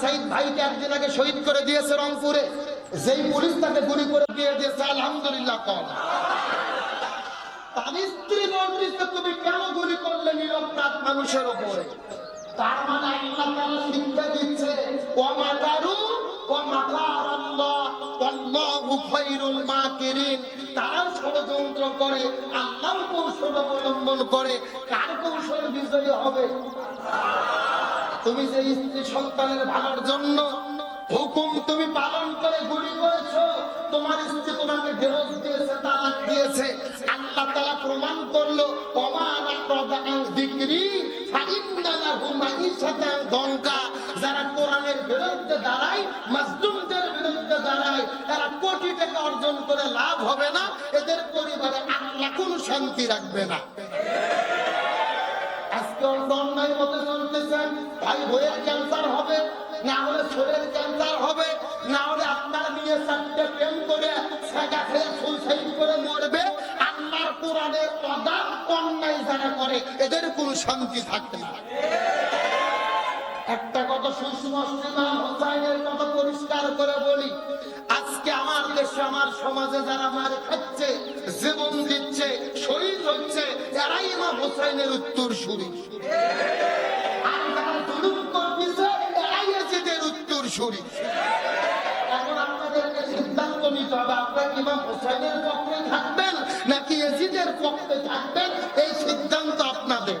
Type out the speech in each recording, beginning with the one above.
সাইদ ভাইকে একদিন আগে শহীদ করে দিয়েছে রংপুরে। যেই পুলিশ তাকে গুলি করে দিয়ে দিয়েছে, আলহামদুলিল্লাহ কম তার স্ত্রী বলতেছে, তুমি কেন গুলি করলে নিরপরাধ মানুষের উপরে? তার মানে আল্লাহ তাআলা শিক্ষা দিচ্ছে আল্লাহ আল্লাহু খায়রুল মাকিরিন। তারা ষড়যন্ত্র করে আল্লাহ কৌশল অবলম্বন করে। কার কৌশল বিজয়ী হবে? তুমি যে স্ত্রী সন্তানের ভালোর জন্য হুকুম তুমি পালন করে গুলি করেছ, তোমার স্ত্রী তোমাকে ডিভোর্স দিয়েছে, তালাক দিয়েছে। আল্লাহ তাআলা প্রমাণ করল লাহু মাইশাতান দনকা। যারা কোরআনের বিরুদ্ধে দাঁড়ায়, মাজলুমদের বিরুদ্ধে দাঁড়ায়, তারা কোটি টাকা অর্জন করে লাভ হবে না, এদের পরিবারে আল্লাহ কোনো শান্তি রাখবে না। আজকে ভাই বইয়ের ক্যান্সার হবে, না হলে শরীরের ক্যান্সার হবে, না হলে আপনার নিয়ে চারটে প্রেম করে সুইসাইড করে মরবে। অন্যায় যারা করে, এদের কোনো শান্তি থাকবে না। একটা কথা হোসাইনের কথা পরিষ্কার করে বলি, আজকে আমার দেশে, আমার সমাজে যারা মার খাচ্ছে, জীবন দিচ্ছে, শহীদ হচ্ছে, এরাই ইমাম হোসাইনের উত্তর শুরি এজিদের উত্তর শুরি এখন আপনাদেরকে সিদ্ধান্ত নিতে হবে হোসাইনের পক্ষে থাকবেন নাকি পক্ষে থাকবেন? এই সিদ্ধান্ত আপনাদের।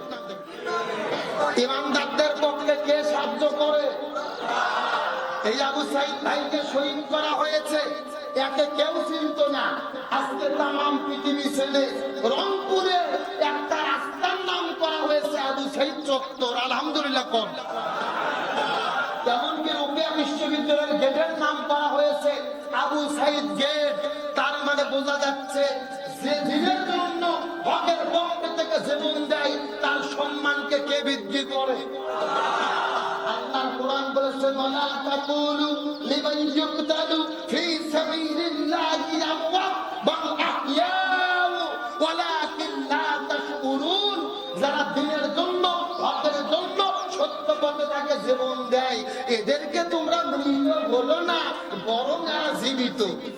পক্ষে কে সাহায্য করে? এই আবু সাইদ ভাইকে শহীদ করা হয়েছে। একে কেউ চিনত না। আজকে তাম পৃথিবী ছেড়ে রংপুরে একটা রাস্তার নাম করা হয়েছে আবু সাইদ চত্বর। আলহামদুলিল্লাহ এমনকি রোকেয়া বিশ্ববিদ্যালয়ের গেটের নাম করা হয়েছে আবু সাইদ গেট। তার মানে বোঝা যাচ্ছে যে দিনের জন্য হকের পক্ষ থেকে জীবন দেয়, তার সম্মানকে কে বৃদ্ধি করে? সত্য তাকে জীবন দেয়, এদেরকে তোমরা বলো না বরং আজীবিত জীবিত